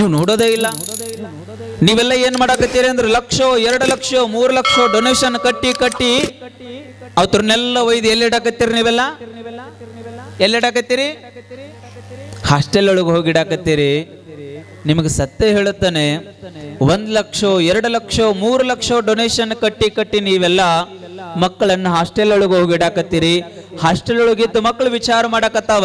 ನೀವು ನೋಡೋದೇ ಇಲ್ಲ. ನೀವೆಲ್ಲ ಏನ್ ಮಾಡಾಕತ್ತೀರಿ ಅಂದ್ರೆ ಲಕ್ಷ, ಎರಡು ಲಕ್ಷ, ಮೂರು ಲಕ್ಷ ಡೊನೇಷನ್ ಕಟ್ಟಿ ಕಟ್ಟಿ ಅವ್ರನ್ನೆಲ್ಲ ಒಯ್ದು ಎಲ್ಲಿ ಇಡಾಕತ್ತೀರಿ ನೀವೆಲ್ಲ? ಎಲ್ಲಿ ಇಡಾಕತ್ತೀರಿ? ಹಾಸ್ಟೆಲ್ ಒಳಗೆ ಹೋಗಿ ಇಡಾಕತ್ತೀರಿ. ನಿಮಗೆ ಸತ್ಯ ಹೇಳುತ್ತಾನೆ, ಒಂದ್ ಲಕ್ಷ, ಎರಡು ಲಕ್ಷ, ಮೂರು ಲಕ್ಷ ಡೊನೇಷನ್ ಕಟ್ಟಿ ಕಟ್ಟಿ ನೀವೆಲ್ಲ ಮಕ್ಕಳನ್ನ ಹಾಸ್ಟೆಲ್ ಒಳಗೆ ಹೋಗಿ ಇಡಾಕತ್ತೀರಿ. ಹಾಸ್ಟೆಲ್ ಒಳಗಿದ್ದು ಮಕ್ಕಳು ವಿಚಾರ ಮಾಡಕತ್ತಾವ.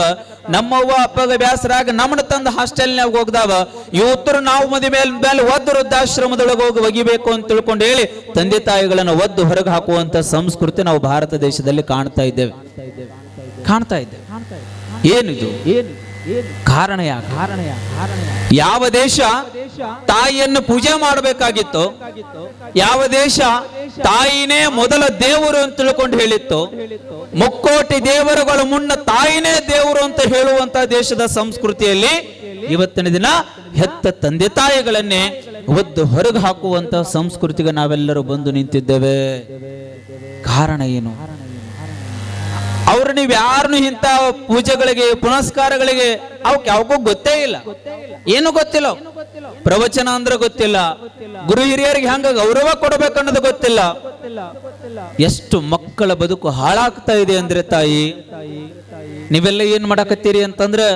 ನಮ್ಮವ್ವ ಅಪ್ಪಗ ಬ್ಯಾಸರಾಗ ನಮ್ಮನ್ನ ತಂದು ಹಾಸ್ಟೆಲ್ನಾಗ ಹೋಗ್ದಾವ. ಇವತ್ತರು ನಾವು ಮದಿ ಮೇಲೆ ಮೇಲೆ ಒದ್ದು ವೃದ್ಧಾಶ್ರಮದೊಳಗೆ ಹೋಗಿ ಒಗಿಬೇಕು ಅಂತ ತಿಳ್ಕೊಂಡು ಹೇಳಿ ತಂದೆ ತಾಯಿಗಳನ್ನ ಒದ್ದು ಹೊರಗೆ ಹಾಕುವಂತ ಸಂಸ್ಕೃತಿ ನಾವು ಭಾರತ ದೇಶದಲ್ಲಿ ಕಾಣ್ತಾ ಇದ್ದೇವೆ. ಕಾಣ್ತಾ ಇದ್ದೇವೆ. ಏನಿದು? ಕಾರಣ ಯಾವ ದೇಶ ತಾಯಿಯನ್ನು ಪೂಜೆ ಮಾಡಬೇಕಾಗಿತ್ತು, ಯಾವ ದೇಶ ತಾಯಿನೇ ಮೊದಲ ದೇವರು ಅಂತ ತಿಳ್ಕೊಂಡು ಹೇಳಿತ್ತು, ಮುಕ್ಕೋಟಿ ದೇವರುಗಳ ಮುನ್ನ ತಾಯಿನೇ ದೇವರು ಅಂತ ಹೇಳುವಂತ ದೇಶದ ಸಂಸ್ಕೃತಿಯಲ್ಲಿ ಇವತ್ತಿನ ದಿನ ಹೆತ್ತ ತಂದೆ ತಾಯಿಗಳನ್ನೇ ಒದ್ದು ಹೊರಗೆ ಹಾಕುವಂತ ಸಂಸ್ಕೃತಿಗೆ ನಾವೆಲ್ಲರೂ ಬಂದು ನಿಂತಿದ್ದೇವೆ. ಕಾರಣ ಏನು? ಅವ್ರು ನೀವು ಯಾರನ್ನು ಇಂಥ ಪೂಜೆಗಳಿಗೆ, ಪುನಸ್ಕಾರಗಳಿಗೆ ಅವಕ್ಕೆ ಯಾವಕ್ಕೂ ಗೊತ್ತೇ ಇಲ್ಲ. ಏನು ಗೊತ್ತಿಲ್ಲ ಪ್ರವಚನ ಅಂದ್ರೆ ಗೊತ್ತಿಲ್ಲ. ಗುರು ಹಿರಿಯರಿಗೆ ಹೆಂಗ ಗೌರವ ಕೊಡಬೇಕನ್ನೋದು ಗೊತ್ತಿಲ್ಲ. ಎಷ್ಟು ಮಕ್ಕಳ ಬದುಕು ಹಾಳಾಗ್ತಾ ಇದೆ ಅಂದ್ರೆ ತಾಯಿ, ನೀವೆಲ್ಲ ಏನ್ ಮಾಡಕತ್ತೀರಿ ಅಂತಂದ್ರೆ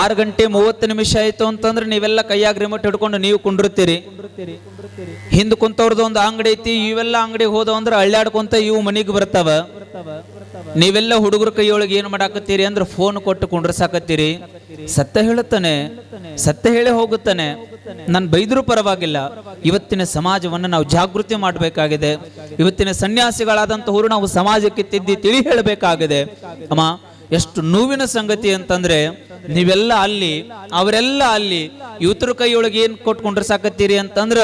ಆರು ಗಂಟೆ ಮೂವತ್ತು ನಿಮಿಷ ಆಯ್ತು ಅಂತಂದ್ರೆ ನೀವೆಲ್ಲ ಕೈಯಾಗ ರಿಮೋಟ್ ಹಿಡ್ಕೊಂಡು ನೀವು ಕುಂಡಿರ್ತೀರಿ. ಹಿಂದ್ ಕುಂತವ್ರದ್ದು ಒಂದು ಅಂಗಡಿ ಐತಿ, ಇವೆಲ್ಲ ಅಂಗಡಿ ಹೋದವು ಅಂದ್ರೆ ಅಳ್ಳಾಡ್ಕೊಂತ ಇವು ಮನಿಗೆ ಬರ್ತಾವ. ನೀವೆಲ್ಲ ಹುಡುಗರ ಕೈಯೊಳಗೆ ಏನು ಮಾಡಾಕತ್ತೀರಿ ಅಂದ್ರೆ ಫೋನ್ ಕೊಟ್ಟು ಕುಂಡ್ರಸಾಕತ್ತೀರಿ. ಸತ್ಯ ಹೇಳುತ್ತಾನೆ. ಸತ್ಯ ಹೇಳಿ ಹೋಗುತ್ತಾನೆ. ನಾನು ಬೈದರೂ ಪರವಾಗಿಲ್ಲ. ಇವತ್ತಿನ ಸಮಾಜವನ್ನು ನಾವು ಜಾಗೃತಿ ಮಾಡಬೇಕಾಗಿದೆ. ಇವತ್ತಿನ ಸನ್ಯಾಸಿಗಳಾದಂತಹವರು ನಾವು ಸಮಾಜಕ್ಕೆ ತಿದ್ದಿ ತಿಳಿ ಹೇಳಬೇಕಾಗಿದೆ. ಅಮ್ಮ, ಎಷ್ಟು ನೋವಿನ ಸಂಗತಿ ಅಂತಂದ್ರೆ ನೀವೆಲ್ಲ ಅಲ್ಲಿ, ಅವರೆಲ್ಲ ಅಲ್ಲಿ ಯುವತರ ಕೈಯೊಳಗೆ ಏನ್ ಕೊಟ್ಕೊಂಡ್ರೆ ಸಾಕತ್ತೀರಿ ಅಂತಂದ್ರ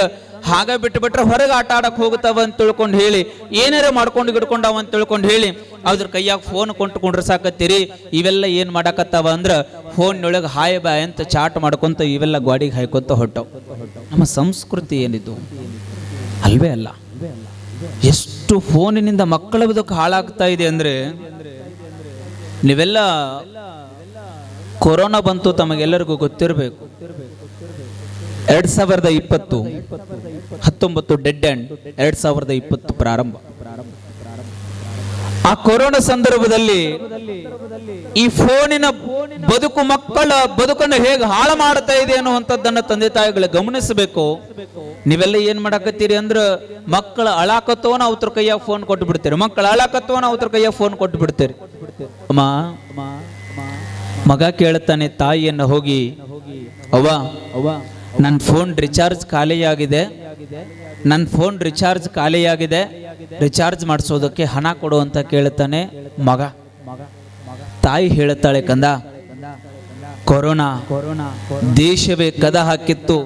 ಹಾಗ ಬಿಟ್ಟು ಬಿಟ್ರೆ ಹೊರಗೆ ಆಟ ಆಡಕ್ ಹೋಗುತ್ತವ ಅಂತ ತಿಳ್ಕೊಂಡು ಹೇಳಿ, ಏನಾರ ಮಾಡ್ಕೊಂಡು ಗಿಡ್ಕೊಂಡವ ಅಂತ ತಿಳ್ಕೊಂಡು ಹೇಳಿ, ಅದ್ರ ಕೈಯಾಗ ಫೋನ್ ಕೊಂಡ್ಕೊಂಡ್ರೆ ಸಾಕತ್ತೀರಿ? ಇವೆಲ್ಲ ಏನ್ ಮಾಡಾಕತ್ತಾವ ಅಂದ್ರ ಫೋನ್ನೊಳಗೆ ಹಾಯ್ ಬಾಯ್ ಅಂತ ಚಾಟ್ ಮಾಡ್ಕೊಂತ ಇವೆಲ್ಲ ಗಾಡಿಗೆ ಹಾಯ್ಕೊಂತ ಹೊಟ್ಟವು ನಮ್ಮ ಸಂಸ್ಕೃತಿ ಏನಿದು? ಅಲ್ವೇ ಅಲ್ಲ. ಎಷ್ಟು ಫೋನಿನಿಂದ ಮಕ್ಕಳ ಬದುಕು ಹಾಳಾಗ್ತಾ ಇದೆ ಅಂದ್ರೆ, ನೀವೆಲ್ಲ ಕೊರೋನಾ ಬಂತು ತಮಗೆಲ್ಲರಿಗೂ ಗೊತ್ತಿರಬೇಕು. ಎರಡ್ ಸಾವಿರದ ಇಪ್ಪತ್ತು ಹತ್ತೊಂಬತ್ತು ಡೆಡ್ ಎಂಡ್ ಎರಡ್ ಸಾವಿರದ ಇಪ್ಪತ್ತು ಪ್ರಾರಂಭ. ಆ ಕೊರೋನಾ ಸಂದರ್ಭದಲ್ಲಿ ಈ ಫೋನಿನ ಬದುಕು ಮಕ್ಕಳ ಬದುಕನ್ನು ಹೇಗೆ ಹಾಳು ಮಾಡ್ತಾ ಇದೆ ಅನ್ನುವಂಥದ್ದನ್ನ ತಂದೆ ತಾಯಿಗಳು ಗಮನಿಸಬೇಕು. ನೀವೆಲ್ಲ ಏನ್ ಮಾಡಾಕತ್ತೀರಿ ಅಂದ್ರ ಮಕ್ಕಳ ಅಳಾಕತ್ವನ ಅವ್ರ ಕೈಯ ಫೋನ್ ಕೊಟ್ಟು ಬಿಡ್ತೀರಿ ಮಕ್ಕಳ ಅಳಾಕತ್ವನ ಅವ್ರ ಕೈಯ ಫೋನ್ ಕೊಟ್ಟು ಬಿಡ್ತೀರಿ ಅಮ್ಮ, ಮಗ ಕೇಳ್ತಾನೆ ತಾಯಿಯನ್ನ ಹೋಗಿ ಅವ್ವ ಅವ್ವ ನನ್ನ ಫೋನ್ ರಿಚಾರ್ಜ್ ಖಾಲಿಯಾಗಿದೆ. ನನ್ನ ಫೋನ್ ರಿಚಾರ್ಜ್ ಖಾಲಿಯಾಗಿದೆ. ರಿಚಾರ್ಜ್ ಮಾಡಿಸೋದಕ್ಕೆ ಹಣ ಕೊಡು ಅಂತ ಕೇಳ್ತಾನೆ ಮಗ. ತಾಯಿ ಹೇಳುತ್ತಾಳೆ, ಕಂದ ಕೊರೋನಾ ಕೊರೋನಾ, ದೇಶವೇ ಕದ ಹಾಕಿತ್ತು.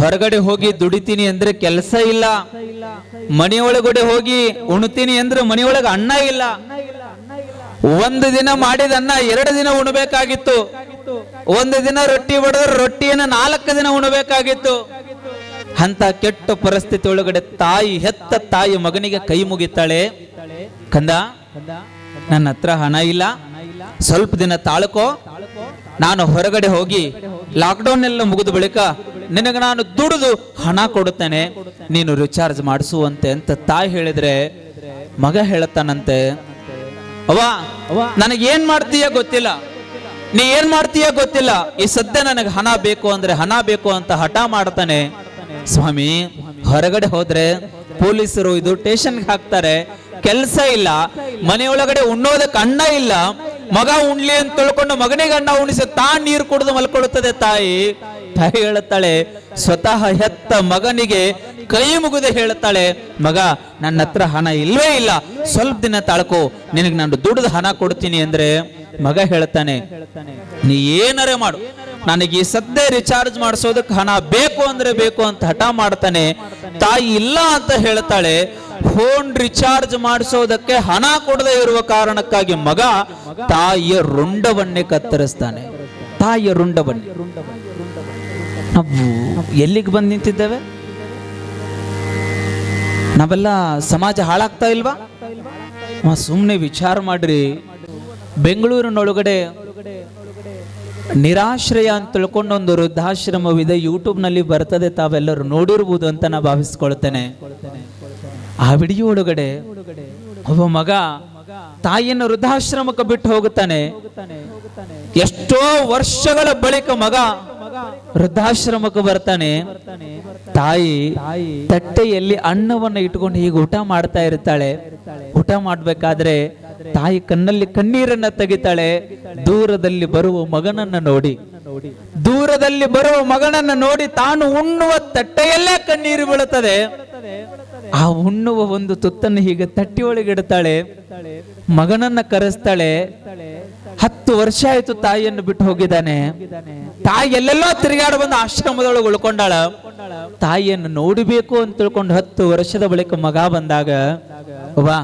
ಹೊರಗಡೆ ಹೋಗಿ ದುಡಿತೀನಿ ಅಂದ್ರೆ ಕೆಲಸ ಇಲ್ಲ. ಮನೆಯೊಳಗಡೆ ಹೋಗಿ ಉಣ್ತೀನಿ ಅಂದ್ರೆ ಮನೆಯೊಳಗೆ ಅನ್ನ ಇಲ್ಲ. ಒಂದು ದಿನ ಮಾಡಿದ ಅನ್ನ ಎರಡು ದಿನ ಉಣಬೇಕಾಗಿತ್ತು. ಒಂದು ದಿನ ರೊಟ್ಟಿ ಹೊಡೆದ್ರೆ ರೊಟ್ಟಿಯನ್ನು ನಾಲ್ಕು ದಿನ ಉಣಬೇಕಾಗಿತ್ತು. ಅಂತ ಕೆಟ್ಟ ಪರಿಸ್ಥಿತಿ ಒಳಗಡೆ ತಾಯಿ ಹೆತ್ತ ತಾಯಿ ಮಗನಿಗೆ ಕೈ ಮುಗಿತಾಳೆ. ಕಂದ ನನ್ನ ಹತ್ರ ಹಣ ಇಲ್ಲ. ಸ್ವಲ್ಪ ದಿನ ತಾಳ್ಕೋ. ನಾನು ಹೊರಗಡೆ ಹೋಗಿ ಲಾಕ್ಡೌನ್ ಎಲ್ಲ ಮುಗಿದ ಬಳಿಕ ನಿನಗೆ ನಾನು ದುಡಿದು ಹಣ ಕೊಡುತ್ತೇನೆ. ನೀನು ರಿಚಾರ್ಜ್ ಮಾಡಿಸುವಂತೆ ಅಂತ ತಾಯಿ ಹೇಳಿದ್ರೆ ಮಗ ಹೇಳತ್ತಾನಂತೆ ಅವ ನನಗೇನ್ ಮಾಡ್ತೀಯ ಗೊತ್ತಿಲ್ಲ. ನೀ ಏನ್ ಮಾಡ್ತೀಯ ಗೊತ್ತಿಲ್ಲ. ಈ ಸದ್ಯ ನನಗೆ ಹಣ ಬೇಕು ಅಂದ್ರೆ ಹಣ ಬೇಕು ಅಂತ ಹಠ ಮಾಡ್ತಾನೆ. ಸ್ವಾಮಿ, ಹೊರಗಡೆ ಹೋದ್ರೆ ಪೊಲೀಸರು ಇದು ಟೇಷನ್ಗೆ ಹಾಕ್ತಾರೆ. ಕೆಲಸ ಇಲ್ಲ. ಮನೆಯೊಳಗಡೆ ಉಣ್ಣೋದಕ್ಕೆ ಅಣ್ಣ ಇಲ್ಲ. ಮಗ ಉಣ್ಲಿ ಅಂತ ತಿಳ್ಕೊಂಡು ಮಗನಿಗೆ ಅಣ್ಣ ಉಣಿಸಿ ತಾ ನೀರು ಕುಡಿದು ಮಲ್ಕೊಳ್ಳುತ್ತದೆ ತಾಯಿ. ತಾಯಿ ಹೇಳುತ್ತಾಳೆ ಸ್ವತಃ ಹೆತ್ತ ಮಗನಿಗೆ ಕೈ ಮುಗಿದು ಹೇಳುತ್ತಾಳೆ ಮಗ ನನ್ನ ಹತ್ರ ಹಣ ಇಲ್ವೇ ಇಲ್ಲ. ಸ್ವಲ್ಪ ದಿನ ತಾಳ್ಕೋ. ನಿನಗೆ ನಾನು ದುಡ್ದು ಹಣ ಕೊಡ್ತೀನಿ ಅಂದ್ರೆ ಮಗ ಹೇಳ್ತಾನೆ, ನೀ ಏನರೇ ಮಾಡು. ನನಗೆ ಈ ಸದ್ಯ ರಿಚಾರ್ಜ್ ಮಾಡಿಸೋದಕ್ಕೆ ಹಣ ಬೇಕು ಅಂದ್ರೆ ಬೇಕು ಅಂತ ಹಠ ಮಾಡ್ತಾನೆ, ತಾಯಿ ಇಲ್ಲ ಅಂತ ಹೇಳ್ತಾಳೆ ಫೋನ್ ರಿಚಾರ್ಜ್ ಮಾಡಿಸೋದಕ್ಕೆ ಹಣ ಕೊಡದೆ ಇರುವ ಕಾರಣಕ್ಕಾಗಿ ಮಗ ತಾಯಿಯ ರುಂಡವನ್ನೇ ಕತ್ತರಿಸ್ತಾನೆ. ತಾಯಿಯ ರುಂಡವನ್ನೇ. ನಾವು ಎಲ್ಲಿಗೆ ಬಂದು ನಿಂತಿದ್ದೇವೆ? ನಾವೆಲ್ಲ ಸಮಾಜ ಹಾಳಾಗ್ತಾ ಇಲ್ವಾ? ಸುಮ್ಮನೆ ವಿಚಾರ ಮಾಡ್ರಿ. ಬೆಂಗಳೂರಿನೊಳಗಡೆ ನಿರಾಶ್ರಯ ಅಂತ ತಿಳ್ಕೊಂಡು ಒಂದು ವೃದ್ಧಾಶ್ರಮವಿದೆ. ಯೂಟ್ಯೂಬ್ನಲ್ಲಿ ಬರ್ತದೆ ತಾವೆಲ್ಲರೂ ನೋಡಿರ್ಬೋದು ಅಂತ ನಾನು ಭಾವಿಸ್ಕೊಳ್ತೇನೆ. ಆ ವಿಡಿಯೋ ಒಳಗಡೆ ಒಬ್ಬ ಮಗ ತಾಯಿಯನ್ನು ವೃದ್ಧಾಶ್ರಮಕ್ಕೆ ಬಿಟ್ಟು ಹೋಗುತ್ತಾನೆ. ಎಷ್ಟೋ ವರ್ಷಗಳ ಬಳಿಕ ಮಗ ವೃದ್ಧಾಶ್ರಮಕ್ಕೆ ಬರ್ತಾನೆ. ತಾಯಿ ತಟ್ಟೆಯಲ್ಲಿ ಅನ್ನವನ್ನು ಇಟ್ಕೊಂಡು ಹೀಗೆ ಊಟ ಮಾಡ್ತಾ ಇರ್ತಾಳೆ. ಊಟ ಮಾಡ್ಬೇಕಾದ್ರೆ ತಾಯಿ ಕಣ್ಣಲ್ಲಿ ಕಣ್ಣೀರನ್ನ ತೆಗಿತಾಳೆ, ದೂರದಲ್ಲಿ ಬರುವ ಮಗನನ್ನ ನೋಡಿ. ದೂರದಲ್ಲಿ ಬರುವ ಮಗನನ್ನ ನೋಡಿ ತಾನು ಉಣ್ಣುವ ತಟ್ಟೆಯಲ್ಲೇ ಕಣ್ಣೀರು ಬೀಳುತ್ತದೆ. ಆ ಉಣ್ಣುವ ಒಂದು ತುತ್ತನ್ನು ಹೀಗೆ ತಟ್ಟಿಯೊಳಗೆ ಇಡ್ತಾಳೆ. ಮಗನನ್ನ ಕರೆಸ್ತಾಳೆ. ಹತ್ತು ವರ್ಷ ಆಯ್ತು ತಾಯಿಯನ್ನು ಬಿಟ್ಟು ಹೋಗಿದ್ದಾನೆ. ತಾಯಿ ಎಲ್ಲೆಲ್ಲೋ ತಿರುಗಾಡ ಬಂದು ಆಶ್ರಮದೊಳಗೆ ಉಳ್ಕೊಂಡಾಳ. ತಾಯಿಯನ್ನು ನೋಡಬೇಕು ಅಂತ ತಿಳ್ಕೊಂಡು ಹತ್ತು ವರ್ಷದ ಬಳಿಕ ಮಗ ಬಂದಾಗ ವಾ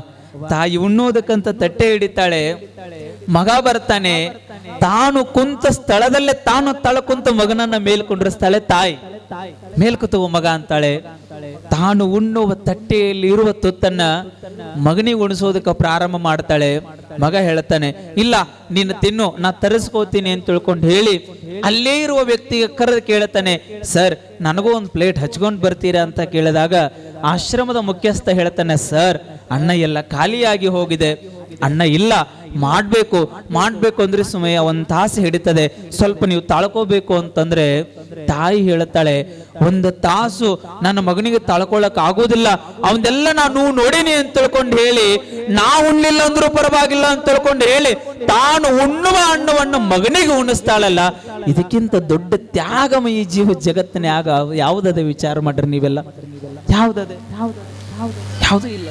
ತಾಯಿ ಉಣ್ಣೋದಕ್ಕಂತ ತಟ್ಟೆ ಹಿಡಿತಾಳೆ. ಮಗ ಬರ್ತಾನೆ. ತಾನು ಕುಂತ ಸ್ಥಳದಲ್ಲೇ ತಾನು ತಳ ಕುಂತ ಮಗನನ್ನ ಮೇಲ್ ಕುಂಡ್ರಿಸ್ತಾಳೆ ತಾಯಿ. ಮೇಲ್ಕುತ್ತುವ ಮಗ ಅಂತಾಳೆ. ತಾನು ಉಣ್ಣುವ ತಟ್ಟೆಯಲ್ಲಿ ಇರುವ ತುತ್ತನ್ನ ಮಗನಿಗೆ ಉಣಿಸೋದಕ್ಕೆ ಪ್ರಾರಂಭ ಮಾಡ್ತಾಳೆ. ಮಗ ಹೇಳ್ತಾನೆ, ಇಲ್ಲ, ನೀನು ತಿನ್ನು, ನಾ ತರಿಸ್ಕೋತೀನಿ ಅಂತ ತಿಳ್ಕೊಂಡು ಹೇಳಿ, ಅಲ್ಲೇ ಇರುವ ವ್ಯಕ್ತಿಗೆ ಕರೆದು ಕೇಳ್ತಾನೆ, ಸರ್, ನನಗೂ ಒಂದು ಪ್ಲೇಟ್ ಹಚ್ಕೊಂಡು ಬರ್ತೀರಾ ಅಂತ ಕೇಳಿದಾಗ ಆಶ್ರಮದ ಮುಖ್ಯಸ್ಥ ಹೇಳ್ತಾನೆ, ಸರ್ ಅಣ್ಣ ಎಲ್ಲ ಖಾಲಿಯಾಗಿ ಹೋಗಿದೆ ಅನ್ನ ಇಲ್ಲ, ಮಾಡ್ಬೇಕು ಮಾಡ್ಬೇಕು ಅಂದ್ರೆ ಸಮಯ ಒಂದ್ ತಾಸು ಹಿಡಿತದೆ. ಸ್ವಲ್ಪ ನೀವು ತಾಳ್ಕೋಬೇಕು ಅಂತಂದ್ರೆ ತಾಯಿ ಹೇಳ್ತಾಳೆ, ಒಂದು ತಾಸು ನನ್ನ ಮಗನಿಗೆ ತಾಳ್ಕೊಳಕ್ ಆಗೋದಿಲ್ಲ. ಅವನ್ನೆಲ್ಲ ನಾನು ನೋಡೀನಿ ಅಂತ ತಿಳ್ಕೊಂಡು ಹೇಳಿ ನಾ ಉಣ್ಣಿಲ್ಲ ಅಂದ್ರು ಪರವಾಗಿಲ್ಲ ಅಂತ ತಿಳ್ಕೊಂಡು ಹೇಳಿ, ತಾನು ಉಣ್ಣುವ ಅಣ್ಣವನ್ನು ಮಗನಿಗೆ ಉಣಿಸ್ತಾಳಲ್ಲ. ಇದಕ್ಕಿಂತ ದೊಡ್ಡ ತ್ಯಾಗಮಯಿ ಜೀವ ಜಗತ್ತಿನ್ಯಾಗ, ಯಾವುದದ ವಿಚಾರ ಮಾಡ್ರಿ ನೀವೆಲ್ಲ? ಯಾವುದದೆ? ಯಾವುದು ಇಲ್ಲಲ್ಲ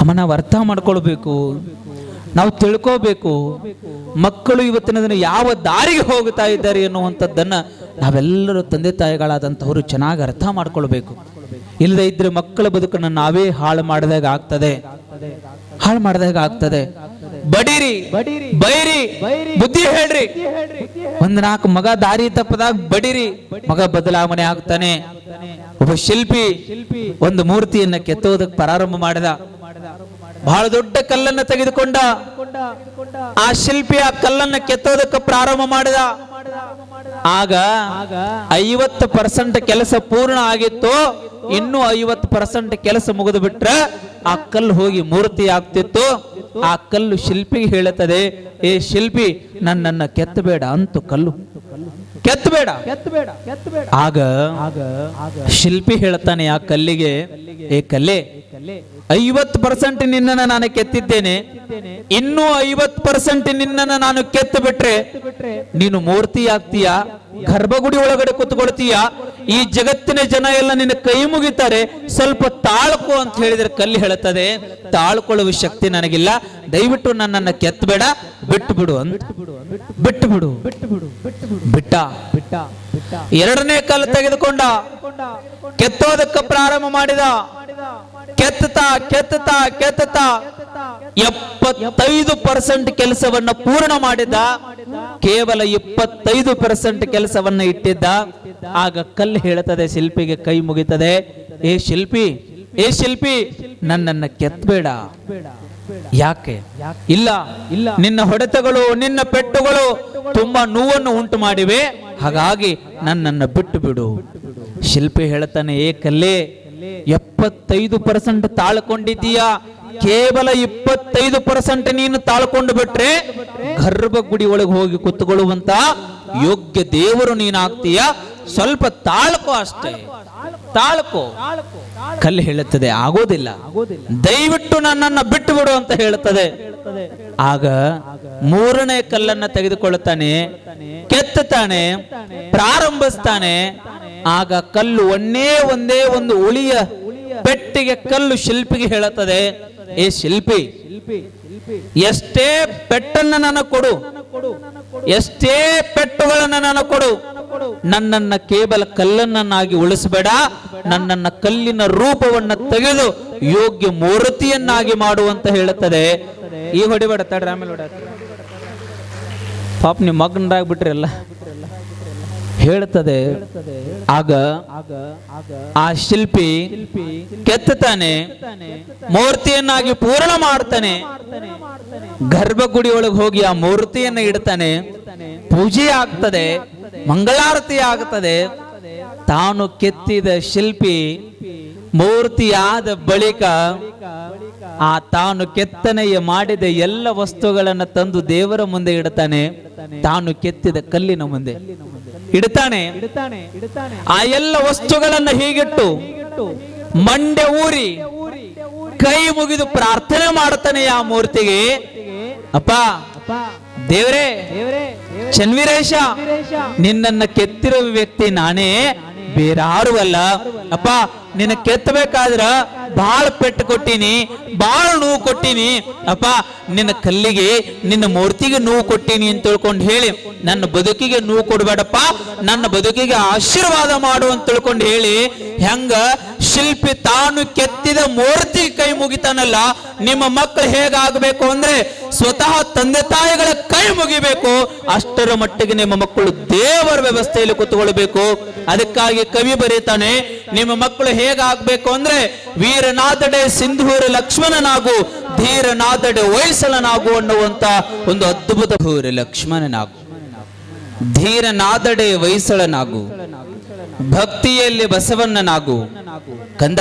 ಅಮ್ಮ, ನಾವು ಅರ್ಥ ಮಾಡ್ಕೊಳ್ಬೇಕು. ನಾವು ತಿಳ್ಕೋಬೇಕು. ಮಕ್ಕಳು ಇವತ್ತಿನ ದಿನ ಯಾವ ದಾರಿಗೆ ಹೋಗ್ತಾ ಇದ್ದಾರೆ ಎನ್ನುವಂಥದ್ದನ್ನು ನಾವೆಲ್ಲರೂ ತಂದೆ ತಾಯಿಗಳಾದಂಥವರು ಚೆನ್ನಾಗಿ ಅರ್ಥ ಮಾಡ್ಕೊಳ್ಬೇಕು. ಇಲ್ಲದೆ ಇದ್ರೆ ಮಕ್ಕಳ ಬದುಕನ್ನು ನಾವೇ ಹಾಳು ಮಾಡಿದಾಗ ಆಗ್ತದೆ. ಹಾಳು ಮಾಡಿದಾಗ ಆಗ್ತದೆ. ಬಡೀರಿ, ಬೈರಿ, ಬುದ್ಧಿ ಹೇಳ್ರಿ. ಒಂದ್ ನಾಲ್ಕು ಮಗ ದಾರಿ ತಪ್ಪದಾಗ ಬಡೀರಿ. ಮಗ ಬದಲಾವಣೆ ಆಗ್ತಾನೆ. ಒಬ್ಬ ಶಿಲ್ಪಿ, ಒಂದು ಮೂರ್ತಿಯನ್ನ ಕೆತ್ತೋದಕ್ಕೆ ಪ್ರಾರಂಭ ಮಾಡಿದ. ಬಹಳ ದೊಡ್ಡ ಕಲ್ಲನ್ನು ತೆಗೆದುಕೊಂಡ. ಆ ಶಿಲ್ಪಿ ಆ ಕಲ್ಲನ್ನು ಕೆತ್ತೋದಕ್ಕೆ ಪ್ರಾರಂಭ ಮಾಡಿದ. ಆಗ ಐವತ್ತು ಪರ್ಸೆಂಟ್ ಕೆಲಸ ಪೂರ್ಣ ಆಗಿತ್ತು. ಇನ್ನು ಐವತ್ತು ಪರ್ಸೆಂಟ್ ಕೆಲಸ ಮುಗಿದು ಬಿಟ್ರೆ ಆ ಕಲ್ಲು ಹೋಗಿ ಮೂರ್ತಿ ಆಗ್ತಿತ್ತು. ಆ ಕಲ್ಲು ಶಿಲ್ಪಿಗೆ ಹೇಳುತ್ತದೆ, ಏ ಶಿಲ್ಪಿ, ನನ್ನನ್ನ ಕೆತ್ತಬೇಡ ಅಂತು ಕಲ್ಲು. ಕೆತ್ತಬೇಡ. ಆಗ ಶಿಲ್ಪಿ ಹೇಳ್ತಾನೆ ಆ ಕಲ್ಲಿಗೆ, ಏ ಕಲ್ಲೆ ಐವತ್ತು ಪರ್ಸೆಂಟ್ ನಿನ್ನನ್ನು ನಾನು ಕೆತ್ತಿದ್ದೇನೆ. ಇನ್ನೂ ಐವತ್ ಪರ್ಸೆಂಟ್ ನಿನ್ನನ್ನು ನಾನು ಕೆತ್ತು ಬಿಟ್ರೆ ನೀನು ಮೂರ್ತಿ ಆಗ್ತೀಯ? ಗರ್ಭಗುಡಿ ಒಳಗಡೆ ಕೂತ್ಕೊಳ್ತೀಯ? ಈ ಜಗತ್ತಿನ ಜನ ಎಲ್ಲ ನಿನ್ನ ಕೈ ಮುಗಿತಾರೆ. ಸ್ವಲ್ಪ ತಾಳ್ಕೋ ಅಂತ ಹೇಳಿದ್ರೆ ಕಲ್ಲಿ ಹೇಳುತ್ತದೆ. ತಾಳ್ಕೊಳ್ಳುವ ಶಕ್ತಿ ನನಗಿಲ್ಲ. ದಯವಿಟ್ಟು ನನ್ನನ್ನು ಕೆತ್ತಬೇಡ. ಬಿಟ್ಟು ಬಿಡು ಅಂತ. ಬಿಟ್ಟು. ಬಿಡು ಬಿಟ್ಟ. ಎರಡನೇ ಕಲ್ಲು ತೆಗೆದುಕೊಂಡ. ಕೆತ್ತೋದಕ್ಕೆ ಪ್ರಾರಂಭ ಮಾಡಿದ. ಕೆತ್ತತಾ ಕೆತ್ತತಾ ಕೆತ್ತತಾ ಎಪ್ಪತ್ತೈದು ಪರ್ಸೆಂಟ್ ಕೆಲಸವನ್ನ ಪೂರ್ಣ ಮಾಡಿದ ಕೇವಲ ಇಪ್ಪತ್ತೈದು ಪರ್ಸೆಂಟ್ ಕೆಲಸವನ್ನ ಇಟ್ಟಿದ್ದ. ಆಗ ಕಲ್ಲು ಹೇಳುತ್ತದೆ, ಶಿಲ್ಪಿಗೆ ಕೈ ಮುಗಿತದೆ. ಏ ಶಿಲ್ಪಿ ಏ ಶಿಲ್ಪಿ, ನನ್ನನ್ನ ಕೆತ್ತಬೇಡ ಯಾಕೆ? ಇಲ್ಲ ಇಲ್ಲ ನಿನ್ನ ಹೊಡೆತಗಳು, ನಿನ್ನ ಪೆಟ್ಟುಗಳು ತುಂಬಾ ನೋವನ್ನು ಉಂಟು ಮಾಡಿವೆ. ಹಾಗಾಗಿ ನನ್ನನ್ನು ಬಿಟ್ಟು ಬಿಡು. ಶಿಲ್ಪಿ ಹೇಳ್ತಾನೆ ಏ ಕಲ್ಲೇ ಎಪ್ಪತ್ತೈದು ಪರ್ಸೆಂಟ್ ತಾಳ್ಕೊಂಡಿದ್ದೀಯಾ? ಕೇವಲ ಇಪ್ಪತ್ತೈದು ಪರ್ಸೆಂಟ್ ನೀನು ತಾಳ್ಕೊಂಡು ಬಿಟ್ರೆ ಗರ್ಭಗುಡಿ ಒಳಗೆ ಹೋಗಿ ಕುತ್ಕೊಳ್ಳುವಂತ ಯೋಗ್ಯ ದೇವರು ನೀನಾಗ್ತೀಯ? ಸ್ವಲ್ಪ ತಾಳ್ಕೋ ಅಷ್ಟೇ. ತಾಳ್ಕೋ. ಕಲ್ಲು ಹೇಳುತ್ತದೆ, ಆಗೋದಿಲ್ಲ. ದಯವಿಟ್ಟು ನನ್ನನ್ನ ಬಿಟ್ಟು ಬಿಡು ಅಂತ ಹೇಳುತ್ತದೆ. ಆಗ ಮೂರನೇ ಕಲ್ಲನ್ನ ತೆಗೆದುಕೊಳ್ಳುತ್ತಾನೆ, ಕೆತ್ತುತ್ತಾನೆ, ಪ್ರಾರಂಭಿಸ್ತಾನೆ ಆಗ ಕಲ್ಲು ಒಂದೇ ಒಂದೇ ಒಂದು ಉಳಿಯ ಪೆಟ್ಟಿಗೆ ಕಲ್ಲು ಶಿಲ್ಪಿಗೆ ಹೇಳುತ್ತದೆ, ಏ ಶಿಲ್ಪಿ, ಎಷ್ಟೇ ಪೆಟ್ಟನ್ನ ನನಗೆ ಕೊಡು, ಎಷ್ಟೇ ಪೆಟ್ಟುಗಳನ್ನು ನನಗೆ ಕೊಡು, ನನ್ನನ್ನ ಕೇವಲ ಕಲ್ಲನ್ನನ್ನಾಗಿ ಉಳಿಸಬೇಡ, ನನ್ನನ್ನ ಕಲ್ಲಿನ ರೂಪವನ್ನ ತೆಗೆದು ಯೋಗ್ಯ ಮೂರ್ತಿಯನ್ನಾಗಿ ಮಾಡುವಂತ ಹೇಳುತ್ತದೆ. ಈ ಹೊಡಿಬೇಡ ತಡ್ರಿ, ಆಮೇಲೆ ಹೊಡ ಪಾಪ ಎಲ್ಲ. ಹೇಳ್ತದೆ. ಆಗ ಆ ಶಿಲ್ಪಿ ಕೆತ್ತಾನೆ ಮೂರ್ತಿಯನ್ನಾಗಿ ಪೂರ್ಣ ಮಾಡ್ತಾನೆ. ಗರ್ಭಗುಡಿ ಒಳಗೆ ಹೋಗಿ ಆ ಮೂರ್ತಿಯನ್ನ ಇಡ್ತಾನೆ. ಪೂಜೆ ಆಗ್ತದೆ. ಮಂಗಳಾರತಿ ಆಗ್ತದೆ. ತಾನು ಕೆತ್ತಿದ ಶಿಲ್ಪಿ ಮೂರ್ತಿಯಾದ ಬಳಿಕ ಆ ತಾನು ಕೆತ್ತನೆಯ ಮಾಡಿದ ಎಲ್ಲ ವಸ್ತುಗಳನ್ನ ತಂದು ದೇವರ ಮುಂದೆ ಇಡ್ತಾನೆ ತಾನು ಕೆತ್ತಿದ ಕಲ್ಲಿನ ಮುಂದೆ. ಇಡ್ತಾನೆ ಆ ಎಲ್ಲ ವಸ್ತುಗಳನ್ನ ಹೀಗಿಟ್ಟು ಮಂಡೆ ಊರಿ ಕೈ ಮುಗಿದು ಪ್ರಾರ್ಥನೆ ಮಾಡ್ತಾನೆ ಆ ಮೂರ್ತಿಗೆ. ಅಪ್ಪ, ದೇವರೇ, ಚನ್ವೀರೇಶ, ನಿನ್ನನ್ನ ಕೆತ್ತಿರೋ ವ್ಯಕ್ತಿ ನಾನೇ. ಬೇರಾರು ಅಲ್ಲ. ಅಪ್ಪ, ನಿನ್ನ ಕೆತ್ತಬೇಕಾದ್ರ ಬಾಳ ಪೆಟ್ಟು ಕೊಟ್ಟಿನಿ ಬಾಳ ನೋವು ಕೊಟ್ಟಿನಿ. ಅಪ್ಪ, ನಿನ್ನ ಕಲ್ಲಿಗೆ, ನಿನ್ನ ಮೂರ್ತಿಗೆ ನೋವು ಕೊಟ್ಟಿನಿ ಅಂತ ತಿಳ್ಕೊಂಡು ಹೇಳಿ, ನನ್ನ ಬದುಕಿಗೆ ನೋವು ಕೊಡಬೇಡಪ್ಪ, ನನ್ನ ಬದುಕಿಗೆ ಆಶೀರ್ವಾದ ಮಾಡು ಅಂತ ತಿಳ್ಕೊಂಡು ಹೇಳಿ, ಹೆಂಗ ಶಿಲ್ಪಿ ತಾನು ಕೆತ್ತಿದ ಮೂರ್ತಿ ಕೈ ಮುಗಿತಾನಲ್ಲ, ನಿಮ್ಮ ಮಕ್ಕಳು ಹೇಗಾಗಬೇಕು ಅಂದ್ರೆ ಸ್ವತಃ ತಂದೆ ತಾಯಿಗಳ ಕೈ ಮುಗಿಬೇಕು, ಅಷ್ಟರ ಮಟ್ಟಿಗೆ ನಿಮ್ಮ ಮಕ್ಕಳು ದೇವರ ವ್ಯವಸ್ಥೆಯಲ್ಲಿ ಕೂತ್ಕೊಳ್ಬೇಕು ಅದಕ್ಕಾಗಿ ಕವಿ ಬರೀತಾನೆ, ನಿಮ್ಮ ಮಕ್ಕಳು ಹೇಗಾಗಬೇಕು ಅಂದ್ರೆ ವೀರನಾದಡೆ ಸಿಂಧೂರ ಲಕ್ಷ್ಮಣನಾಗು, ಧೀರನಾದಡೆ ಹೊಯ್ಸಳನಾಗು ಅನ್ನುವಂತ ಒಂದು ಅದ್ಭುತ ಲಕ್ಷ್ಮಣನಾಗು, ಧೀರನಾದಡೆ ಹೊಯ್ಸಳನಾಗು. ಭಕ್ತಿಯಲ್ಲಿ ಬಸವಣ್ಣನಾಗು. ಕಂದ,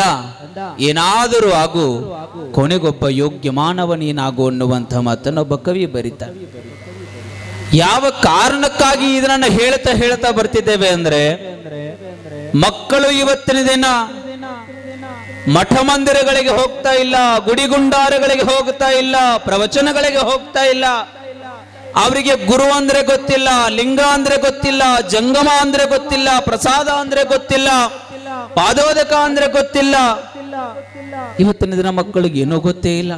ಏನಾದರೂ ಆಗು, ಕೊನೆಗೊಬ್ಬ ಯೋಗ್ಯ ಮಾನವ ನೀನಾಗು ಅನ್ನುವಂಥ ಮಾತನ್ನೊಬ್ಬ ಕವಿ ಬರೀತಾನೆ. ಯಾವ ಕಾರಣಕ್ಕಾಗಿ ಇದನ್ನ ಹೇಳ್ತಾ ಹೇಳ್ತಾ ಬರ್ತಿದ್ದೇವೆ ಅಂದ್ರೆ, ಮಕ್ಕಳು ಇವತ್ತಿನ ದಿನ ಮಠ ಮಂದಿರಗಳಿಗೆ ಹೋಗ್ತಾ ಇಲ್ಲ ಗುಡಿಗುಂಡಾರಗಳಿಗೆ ಹೋಗ್ತಾ ಇಲ್ಲ, ಪ್ರವಚನಗಳಿಗೆ ಹೋಗ್ತಾ ಇಲ್ಲ ಅವರಿಗೆ ಗುರು ಅಂದ್ರೆ ಗೊತ್ತಿಲ್ಲ, ಲಿಂಗ ಅಂದ್ರೆ ಗೊತ್ತಿಲ್ಲ, ಜಂಗಮ ಅಂದ್ರೆ ಗೊತ್ತಿಲ್ಲ, ಪ್ರಸಾದ ಅಂದ್ರೆ ಗೊತ್ತಿಲ್ಲ, ಪಾದೋದಕ ಅಂದ್ರೆ ಗೊತ್ತಿಲ್ಲ. ಇವತ್ತಿನ ದಿನ ಮಕ್ಕಳಿಗೆ ಏನೋ ಗೊತ್ತೇ ಇಲ್ಲ.